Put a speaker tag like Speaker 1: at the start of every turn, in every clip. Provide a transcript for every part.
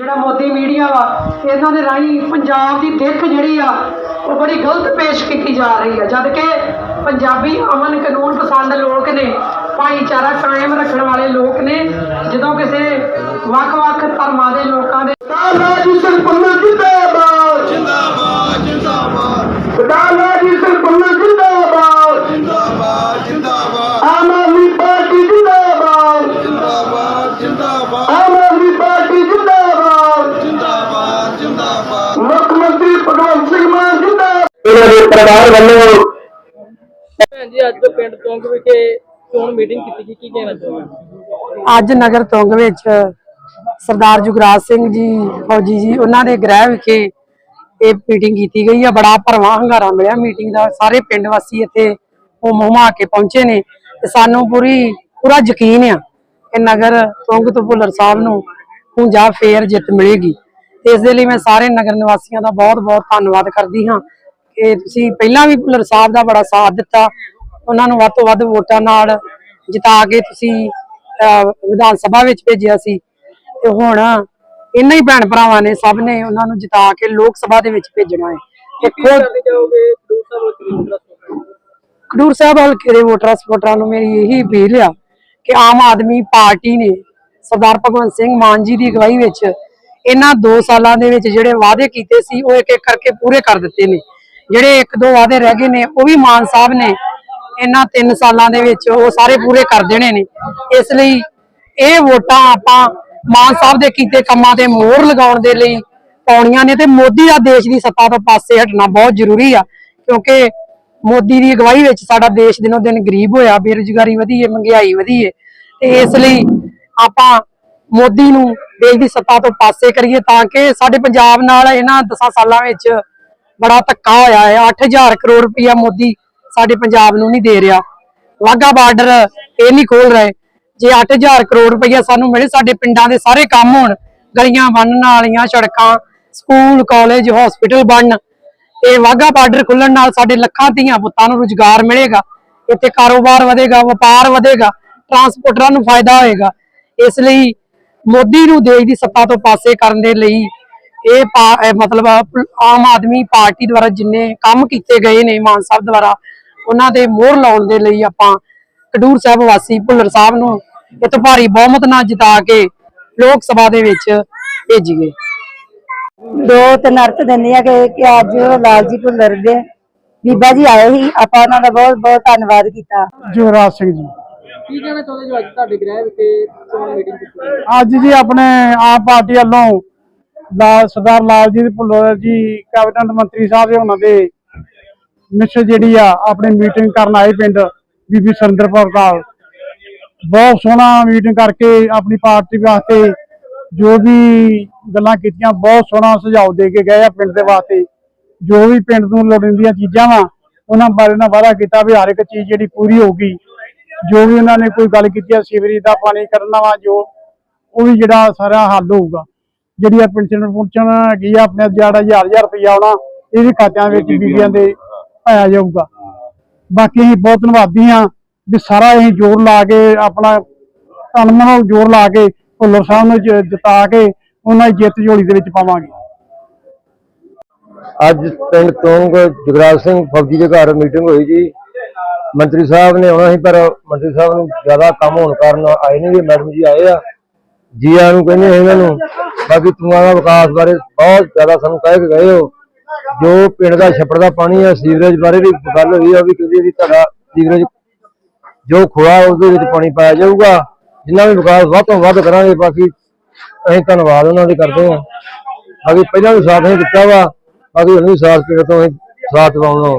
Speaker 1: ਜਿਹੜਾ ਮੋਦੀ ਮੀਡੀਆ ਵਾ ਇਹਨਾਂ ਦੇ ਰਾਹੀਂ ਪੰਜਾਬ ਦੀ ਦਿੱਖ ਜਿਹੜੀ ਆ ਉਹ ਬੜੀ ਗਲਤ ਪੇਸ਼ ਕੀਤੀ ਜਾ ਰਹੀ ਹੈ ਜਦ ਕਿ ਪੰਜਾਬੀ ਅਮਨ ਕਾਨੂੰਨ ਪਸੰਦ ਲੋਕ ਨੇ ਭਾਈਚਾਰਾ ਕਾਇਮ ਰੱਖਣ ਵਾਲੇ ਲੋਕ ਨੇ ਜਦੋਂ ਕਿਸੇ ਵੱਖ-ਵੱਖ ਧਰਮਾਂ ਦੇ ਲੋਕਾਂ ਦੇ
Speaker 2: ਰਾਜੀ ਸਰਪੰਨਾ ਜਿੰਦਾਬਾਦ।
Speaker 3: ਜਿੰਦਾਬਾਦ ਜਿੰਦਾਬਾਦ।
Speaker 2: ਸਰਦਾਰ ਰਾਜੀ ਸਰਪੰਨਾ ਜਿੰਦਾਬਾਦ।
Speaker 3: ਜਿੰਦਾਬਾਦ ਜਿੰਦਾਬਾਦ।
Speaker 2: ਆਮ ਆਦਮੀ ਪਾਰਟੀ ਜਿੰਦਾਬਾਦ।
Speaker 3: ਜਿੰਦਾਬਾਦ ਜਿੰਦਾਬਾਦ।
Speaker 2: ਭਗਵੰਤ ਸਿੰਘ ਮਾਨ ਜਿੰਦਾਬਾਦ। ਇਹਨਾਂ ਦੇ ਪਰਿਵਾਰ ਵੱਲੋਂ
Speaker 4: ਭੈਣ ਜੀ ਅੱਜ ਤੋਂ ਪਿੰਡ ਚੌਂਕ ਵਿਖੇ ਚੋਣ ਮੀਟਿੰਗ ਕੀਤੀ ਗਈ। ਕੀ ਕਹਿਣਾ ਚਾਹੁੰਦੇ
Speaker 1: ਅੱਜ ਨਗਰ ਤੁੰਗ ਵਿੱਚ ਸਰਦਾਰ ਜੁਗਰਾਜ ਸਿੰਘ ਜੀ ਫੌਜੀ ਜੀ ਉਹਨਾਂ ਦੇ ਗ੍ਰਹਿ ਵਿਖੇ ਇਹ ਮੀਟਿੰਗ ਕੀਤੀ ਗਈ ਆ। ਬੜਾ ਭਰਵਾਂ ਹੰਗਾਰਾ ਮਿਲਿਆ ਮੀਟਿੰਗ ਦਾ। ਸਾਰੇ ਪਿੰਡ ਵਾਸੀ ਇੱਥੇ ਉਹ ਮਹੁਮਾ ਕੇ ਪਹੁੰਚੇ ਨੇ ਤੇ ਸਾਨੂੰ ਪੂਰੀ ਪੂਰਾ ਯਕੀਨ ਆ ਕਿ ਨਗਰ ਤੁੰਗ ਤੋਂ ਭੁੱਲਰ ਸਾਹਿਬ ਨੂੰ ਹੁਣ ਜਾ ਫੇਰ ਜਿੱਤ ਮਿਲੇਗੀ। ਤੇ ਇਸ ਦੇ ਲਈ ਮੈਂ ਸਾਰੇ ਨਗਰ ਨਿਵਾਸੀਆਂ ਦਾ ਬਹੁਤ ਬਹੁਤ ਧੰਨਵਾਦ ਕਰਦੀ ਹਾਂ ਕਿ ਤੁਸੀਂ ਪਹਿਲਾਂ ਵੀ ਭੁੱਲਰ ਸਾਹਿਬ ਦਾ ਬੜਾ ਸਾਥ ਦਿੱਤਾ। ਉਹਨਾਂ ਨੂੰ ਵੱਧ ਤੋਂ ਵੱਧ ਵੋਟਾਂ ਨਾਲ ਜਿਤਾ ਕੇ ਤੁਸੀਂ ਵਿਧਾਨ ਸਭਾ ਵਿੱਚ ਭੇਜਿਆ ਸੀ। ਤੇ ਹੁਣ ਇਹਨਾਂ ਹੀ ਭੈਣ ਭਰਾਵਾਂ ਨੇ ਸਭ ਨੇ ਉਹਨਾਂ ਨੂੰ ਜਿਤਾ ਕੇ ਲੋਕ ਸਭਾ ਦੇ ਵਿੱਚ ਭੇਜਣਾ ਹੈ। ਖਡੂਰ ਸਾਹਿਬ ਹਲਕੇ ਦੇ ਵੋਟਰਾਂ ਸਪੋਰਟਰਾਂ ਨੂੰ ਮੇਰੀ ਇਹੀ ਅਪੀਲ ਆ ਕਿ ਆਮ ਆਦਮੀ ਪਾਰਟੀ ਨੇ ਸਰਦਾਰ ਭਗਵੰਤ ਸਿੰਘ ਮਾਨ ਜੀ ਦੀ ਅਗਵਾਈ ਵਿੱਚ ਇਹਨਾਂ 2 ਸਾਲਾਂ ਦੇ ਵਿੱਚ ਜਿਹੜੇ ਵਾਅਦੇ ਕੀਤੇ ਸੀ, ਉਹ ਇੱਕ ਇੱਕ ਕਰਕੇ ਪੂਰੇ ਕਰ ਦਿੱਤੇ ਨੇ। ਜਿਹੜੇ ਇੱਕ ਦੋ ਵਾਅਦੇ ਰਹਿ ਗਏ ਨੇ, ਉਹ ਵੀ ਮਾਨ ਸਾਹਿਬ ਨੇ ਇਹਨਾਂ 3 ਸਾਲਾਂ ਦੇ ਵਿੱਚ ਉਹ ਸਾਰੇ ਪੂਰੇ ਕਰ ਦੇਣੇ ਨੇ। ਇਸ ਲਈ ਇਹ ਵੋਟਾਂ ਆਪਾਂ ਮਾਨ ਸਾਹਿਬ ਦੇ ਕੀਤੇ ਕੰਮਾਂ ਤੇ ਮੋਹਰ ਲਗਾਉਣ ਦੇ ਲਈ ਪਾਉਣੀਆਂ ਨੇ ਤੇ ਮੋਦੀ ਦਾ ਦੇਸ਼ ਦੀ ਸੱਤਾ ਤੋਂ ਪਾਸੇ ਹਟਣਾ ਬਹੁਤ ਜ਼ਰੂਰੀ ਆ, ਕਿਉਂਕਿ ਮੋਦੀ ਦੀ ਅਗਵਾਈ ਵਿੱਚ ਸਾਡਾ ਦੇਸ਼ ਦਿਨੋਂ ਦਿਨ ਗਰੀਬ ਹੋਇਆ, ਬੇਰੁਜ਼ਗਾਰੀ ਵਧੀ ਹੈ, ਮਹਿੰਗਾਈ ਵਧੀ ਹੈ ਤੇ ਇਸ ਲਈ ਆਪਾਂ ਮੋਦੀ ਨੂੰ ਦੇਸ਼ ਦੀ ਸੱਤਾ ਤੋਂ ਪਾਸੇ ਕਰੀਏ ਤਾਂ ਕਿ ਸਾਡੇ ਪੰਜਾਬ ਨਾਲ ਇਹਨਾਂ 10 ਸਾਲਾਂ ਵਿੱਚ ਬੜਾ ਧੱਕਾ ਹੋਇਆ ਹੈ। 8000 ਕਰੋੜ ਰੁਪਇਆ ਮੋਦੀ ਸਾਡੇ ਪੰਜਾਬ ਨੂੰ ਨਹੀਂ ਦੇ ਰਿਹਾ। ਵਾਹਗਾ ਬਾਰਡਰ ਇਹ ਨਹੀਂ ਖੋਲ ਰਹੇ। ਜੇ 8000 ਕਰੋੜ ਰੁਪਇਆ ਸਾਨੂੰ ਮਿਲੇ, ਸਾਡੇ ਪਿੰਡਾਂ ਦੇ ਸਾਰੇ ਕੰਮ ਹੋਣ, ਗਲੀਆਂ ਬਣਨ ਵਾਲੀਆਂ ਸੜਕਾਂ, ਸਕੂਲ, ਕਾਲਜ ਹਸਪੀਟਲ ਬਣਨ ਤੇ ਵਾਹਗਾ ਬਾਰਡਰ ਖੁੱਲਣ ਨਾਲ ਸਾਡੇ ਲੱਖਾਂ ਧੀਆਂ ਪੁੱਤਾਂ ਨੂੰ ਰੁਜ਼ਗਾਰ ਮਿਲੇਗਾ। ਇੱਥੇ ਕਾਰੋਬਾਰ ਵਧੇਗਾ, ਵਪਾਰ ਵਧੇਗਾ ਟਰਾਂਸਪੋਰਟਰਾਂ ਨੂੰ ਫਾਇਦਾ ਹੋਏਗਾ। ਇਸ ਲਈ ਮੋਦੀ ਨੂੰ ਦੇਸ਼ ਦੀ ਸੱਤਾ ਤੋਂ ਪਾਸੇ ਕਰਨ ਦੇ ਲਈ ਇਹ ਮਤਲਬ ਆਮ ਆਦਮੀ ਪਾਰਟੀ ਦੁਆਰਾ ਜਿੰਨੇ ਕੰਮ ਕੀਤੇ ਗਏ ਨੇ ਮਾਨ ਸਾਹਿਬ ਦੁਆਰਾ ਉਹਨਾਂ ਦੇ ਮੋਹਰ ਲਾਉਣ ਦੇ ਲਈ ਆਪਾਂ ਕਡੂਰ ਸਾਹਿਬ ਵਾਸੀ ਭੁੱਲਰ ਸਾਹਿਬ ਨੂੰ ਇੱਕ ਭਾਰੀ ਬਹੁਮਤ ਨਾਲ ਜਿਤਾ ਕੇ ਲੋਕ ਸਭਾ ਦੇ ਵਿੱਚ ਭੇਜੀਏ।
Speaker 5: ਦੋ ਤਿੰਨ ਅਰਥ ਦਿੰਦੇ ਆ ਕਿ ਅੱਜ ਲਾਲ ਜੀ ਭੁੱਲਰ ਦੇ ਬੀਬਾ ਜੀ ਆਏ ਸੀ ਆਪਾਂ ਉਹਨਾਂ ਦਾ ਬਹੁਤ ਬਹੁਤ ਧੰਨਵਾਦ ਕੀਤਾ।
Speaker 2: ਜੁਗਰਾਜ ਸਿੰਘ ਜੀ।
Speaker 4: ਕੀ ਕਹਿਣਾ ਚਾਹੁੰਦੇ ਜੋ ਅੱਜ ਤੁਹਾਡੇ ਗ੍ਰਹਿ ਵਿਖੇ ਚੋਣ ਮੀਟਿੰਗ ਕੀਤੀ ਗਈ?
Speaker 2: ਅੱਜ ਜੀ ਆਪਣੇ ਆਪ ਪਾਰਟੀ ਵੱਲੋਂ ਲਾਲ ਸਰਦਾਰ ਲਾਲਜੀਤ ਭੁੱਲਰ ਜੀ ਕੈਬਨਿਟ ਮੰਤਰੀ ਸਾਹਿਬ ਦੇ ਉਹਨਾਂ ਦੇ ਮਿਸ਼ਨ ਜਿਹੜੀ ਆ, ਆਪਣੀ ਮੀਟਿੰਗ ਕਰਨ ਆਏ ਪਿੰਡ ਬੀਬੀ ਸੁਰਿੰਦਰਪੁਰ ਦਾ ਬਹੁਤ ਸੋਹਣਾ ਮੀਟਿੰਗ ਕਰਕੇ ਆਪਣੀ ਪਾਰਟੀ ਵਾਸਤੇ ਜੋ ਵੀ ਗੱਲਾਂ ਕੀਤੀਆਂ, ਬਹੁਤ ਸੋਹਣਾ ਸੁਝਾਅ ਦੇ ਕੇ ਗਏ ਆ ਪਿੰਡ ਦੇ ਵਾਸਤੇ। ਜੋ ਵੀ ਪਿੰਡ ਨੂੰ ਲੋੜੀਂਦੀਆਂ ਚੀਜ਼ਾਂ ਵਾ, ਉਹਨਾਂ ਬਾਰੇ ਉਹਨਾਂ ਵਾਅਦਾ ਕੀਤਾ ਵੀ ਹਰ ਇੱਕ ਚੀਜ਼ ਜਿਹੜੀ ਪੂਰੀ ਹੋਊਗੀ ਜੋ ਵੀ ਉਹਨਾਂ ਨੇ ਕੋਈ ਗੱਲ ਕੀਤੀ ਆ ਸੀਵਰੇਜ ਦਾ ਪਾਣੀ ਕਰਨਾ ਵਾ ਜੋ ਉਹ ਵੀ ਜਿਹੜਾ ਸਾਰਾ ਹੱਲ ਹੋਊਗਾ। ਜਿਹੜੀ ਆ ਪੈਨਸ਼ਨ ਪੁੰਚਣ ਹੈਗੀ ਆ ਆਪਣੇ ਜਿਹੜਾ ਹਜ਼ਾਰ ਹਜ਼ਾਰ ਰੁਪਇਆ ਆਉਣਾ ਇਹ ਵੀ ਖਾਤਿਆਂ ਵਿੱਚ ਬੀਬੀਆਂ ਦੇ ਪਾਇਆ ਜਾਊਗਾ। ਬਾਕੀ ਅਸੀਂ ਬਹੁਤ ਧੰਨਵਾਦੀ ਆ ਵੀ ਸਾਰਾ ਅਸੀਂ ਜੋਰ ਲਾ ਕੇ ਆਪਣਾ ਤਨ ਮਨ ਜੋਰ ਲਾ ਕੇ ਭੁੱਲਰ ਸਾਹਿਬ ਨੂੰ ਜਿਤਾ ਕੇ ਉਹਨਾਂ ਦੀ ਜਿੱਤ ਝੋਲੀ ਦੇ ਵਿੱਚ ਪਾਵਾਂਗੇ।
Speaker 6: ਅੱਜ ਪਿੰਡ ਤੋਂਗ ਜਗਰਾਜ ਸਿੰਘ ਫੌਜੀ ਦੇ ਘਰ ਮੀਟਿੰਗ ਹੋਈ ਜੀ। ਮੰਤਰੀ ਸਾਹਿਬ ਨੇ ਆਉਣਾ ਸੀ, ਪਰ ਮੰਤਰੀ ਸਾਹਿਬ ਨੂੰ ਜ਼ਿਆਦਾ ਕੰਮ ਹੋਣ ਕਾਰਨ ਆਏ ਨਹੀਂ ਜੀ ਮੈਡਮ ਜੀ ਆਏ ਆ। ਜੀ ਨੂੰ ਕਹਿੰਦੇ ਇਹਨਾਂ ਨੂੰ, ਬਾਕੀ ਤੁਮਾਂ ਦਾ ਵਿਕਾਸ ਬਾਰੇ ਬਹੁਤ ਜ਼ਿਆਦਾ ਸਾਨੂੰ ਕਹਿ ਕੇ ਗਏ ਹੋ। ਜੋ ਪਿੰਡ ਦਾ ਛੱਪੜ ਦਾ ਪਾਣੀ ਆ, ਸੀਵਰੇਜ ਬਾਰੇ ਵੀ ਗੱਲ ਹੋਈ ਆ ਵੀ ਕਹਿੰਦੇ ਵੀ ਤੁਹਾਡਾ ਸੀਵਰੇਜ ਜੋ ਖੋਆ ਉਹਦੇ ਵਿੱਚ ਪਾਣੀ ਪਾਇਆ ਜਾਊਗਾ। ਜਿੰਨਾ ਵੀ ਵਿਕਾਸ ਵੱਧ ਤੋਂ ਵੱਧ ਕਰਾਂਗੇ, ਬਾਕੀ ਅਸੀਂ ਧੰਨਵਾਦ ਉਹਨਾਂ ਦੇ ਕਰਦੇ ਹਾਂ। ਬਾਕੀ ਪਹਿਲਾਂ ਵੀ ਸਾਥ ਨਹੀਂ ਦਿੱਤਾ ਵਾ, ਬਾਕੀ ਹੁਣ ਵੀ ਸਾਥ ਪਿੰਡ ਤੋਂ ਸਾਥ ਪਾਉਣਾ।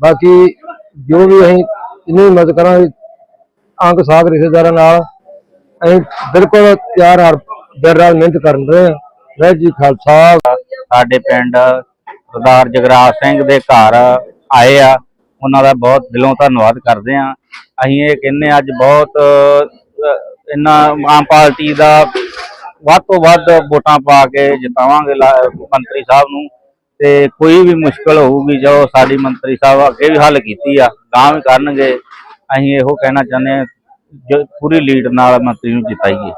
Speaker 6: ਬਾਕੀ ਜੋ ਵੀ ਅਸੀਂ ਜਿੰਨੀ ਮਦਦ ਕਰਾਂਗੇ, ਅੰਗ ਸਾਥ ਰਿਸ਼ਤੇਦਾਰਾਂ ਨਾਲ, ਅਸੀਂ ਬਿਲਕੁਲ ਤਿਆਰ ਹਰ ਦਿਨ ਰਾਤ ਮਿਹਨਤ ਕਰਨ ਰਹੇ ਹਾਂ। ਵਾਹਿਗੁਰੂ ਜੀ ਖਾਲਸਾ।
Speaker 7: ਸਾਡੇ ਪਿੰਡ ਸਰਦਾਰ ਜਗਰਾਜ ਸਿੰਘ ਦੇ ਘਰ ਆਏ ਆ। ਉਹਨਾਂ ਦਾ ਬਹੁਤ ਦਿਲੋਂ ਧੰਨਵਾਦ ਕਰਦੇ ਆ ਅਸੀਂ ਇਹ ਕਹਿੰਨੇ ਅੱਜ ਬਹੁਤ ਇਹਨਾਂ ਆਮ ਪਾਰਟੀ ਦਾ ਵੱਧ ਤੋਂ ਵੱਧ ਵੋਟਾਂ ਪਾ ਕੇ ਜਿਤਾਵਾਂਗੇ ਲਾ- ਮੰਤਰੀ ਸਾਹਿਬ ਨੂੰ। ਤੇ ਕੋਈ ਵੀ ਮੁਸ਼ਕਲ ਹੋਊਗੀ, ਜੋ ਸਾਡੀ ਮੰਤਰੀ ਸਾਹਿਬ ਅੱਗੇ ਵੀ ਹੱਲ ਕੀਤੀ ਆ ਗਾਂ ਵੀ ਕਰਨਗੇ, ਅਸੀਂ ਇਹੋ ਕਹਿਣਾ ਚਾਹੁੰਦੇ ਆ ਜੋ ਪੂਰੀ ਲੀਡ ਨਾਲ ਮੰਤਰੀ ਨੂੰ ਜਿਤਾਈਏ।